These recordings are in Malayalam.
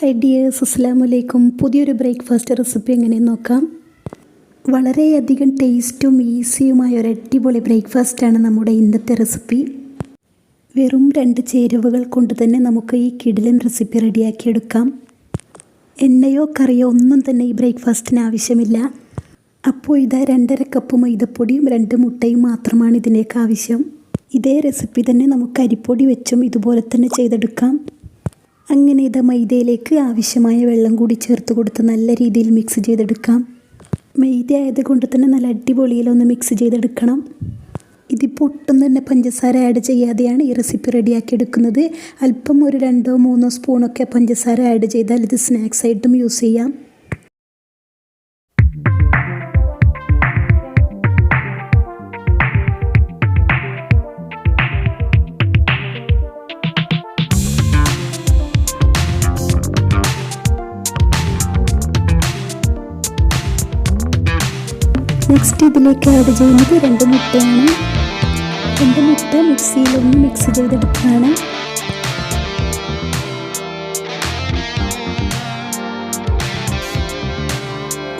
ഹൈ ഡിയേഴ്സ് അസ്സാം വലൈക്കും പുതിയൊരു ബ്രേക്ക്ഫാസ്റ്റ് റെസിപ്പി എങ്ങനെ നോക്കാം? വളരെയധികം ടേസ്റ്റും ഈസിയുമായ ഒരു അടിപൊളി ബ്രേക്ക്ഫാസ്റ്റാണ് നമ്മുടെ ഇന്നത്തെ റെസിപ്പി വെറും രണ്ട് ചേരുവകൾ കൊണ്ട് തന്നെ നമുക്ക് ഈ കിടിലൻ റെസിപ്പി റെഡിയാക്കിയെടുക്കാം. എണ്ണയോ കറിയോ ഒന്നും തന്നെ ഈ ബ്രേക്ക്ഫാസ്റ്റിന് ആവശ്യമില്ല. അപ്പോൾ ഇതാ രണ്ടര കപ്പ് മൈദപ്പൊടിയും രണ്ട് മുട്ടയും മാത്രമാണ് ഇതിലേക്ക് ആവശ്യം. ഇതേ റെസിപ്പി തന്നെ നമുക്ക് അരിപ്പൊടി വെച്ചും ഇതുപോലെ തന്നെ ചെയ്തെടുക്കാം. അങ്ങനെ ഇത് മൈദയിലേക്ക് ആവശ്യമായ വെള്ളം കൂടി ചേർത്ത് കൊടുത്ത് നല്ല രീതിയിൽ മിക്സ് ചെയ്തെടുക്കാം. മൈദ ആയതുകൊണ്ട് തന്നെ നല്ല അടിപൊളിയിലൊന്ന് മിക്സ് ചെയ്തെടുക്കണം. ഇതിപ്പോൾ ഒട്ടും തന്നെ പഞ്ചസാര ആഡ് ചെയ്യാതെയാണ് ഈ റെസിപ്പി റെഡിയാക്കി എടുക്കുന്നത്. അല്പം ഒരു രണ്ടോ മൂന്നോ സ്പൂണൊക്കെ പഞ്ചസാര ആഡ് ചെയ്താൽ ഇത് സ്നാക്സ് ആയിട്ടും യൂസ് ചെയ്യാം. നെക്സ്റ്റ് ഇതിലേക്ക് ആഡ് ചെയ്യുന്നത് രണ്ട് മുട്ടയാണ്. രണ്ട് മുട്ട മിക്സിയിലൊന്ന് മിക്സ് ചെയ്തെടുക്കുകയാണ്.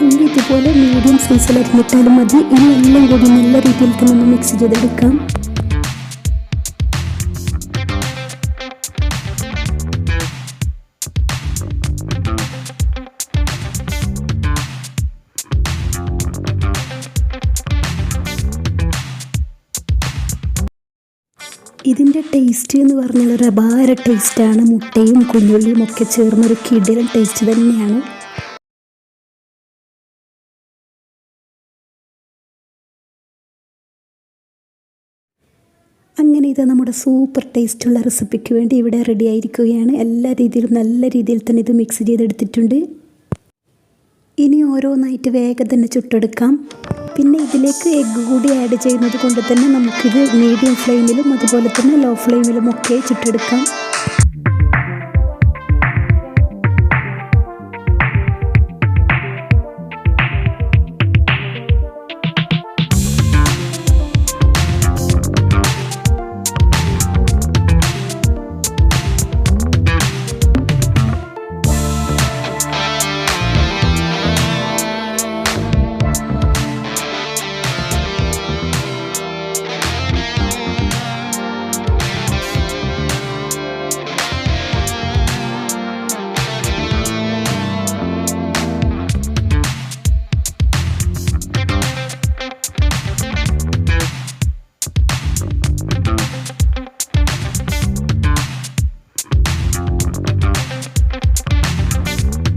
ഇനി ഇതുപോലെ മീഡിയം സൈസിൽ അരിഞ്ഞിട്ടാലും മതി. ഇനി എല്ലാം കൂടി നല്ല രീതിയിൽ തന്നെ മിക്സ് ചെയ്തെടുക്കാം. ഇതിന്റെ ടേസ്റ്റ് എന്ന് പറഞ്ഞാൽ ഒരു അപാര ടേസ്റ്റാണ് മുട്ടയും കുഞ്ഞുള്ളിയും ഒക്കെ ചേർന്നൊരു കിടിലൻ ടേസ്റ്റ് തന്നെയാണ്. അങ്ങനെ ഇത് നമ്മുടെ സൂപ്പർ ടേസ്റ്റുള്ള റെസിപ്പിക്ക് വേണ്ടി ഇവിടെ റെഡി ആയിരിക്കുകയാണ്. എല്ലാ രീതിയിലും നല്ല രീതിയിൽ തന്നെ ഇത് മിക്സ് ചെയ്തെടുത്തിട്ടുണ്ട്. ഇനി ഓരോന്നായിട്ട് വേഗം തന്നെ ചുട്ടെടുക്കാം. പിന്നെ ഇതിലേക്ക് എഗ്ഗ് കൂടി ആഡ് ചെയ്യുന്നത് കൊണ്ട് തന്നെ നമുക്കിത് മീഡിയം ഫ്ലെയിമിലും അതുപോലെ തന്നെ ലോ ഫ്ലെയിമിലും ഒക്കെ ചുട്ടെടുക്കാം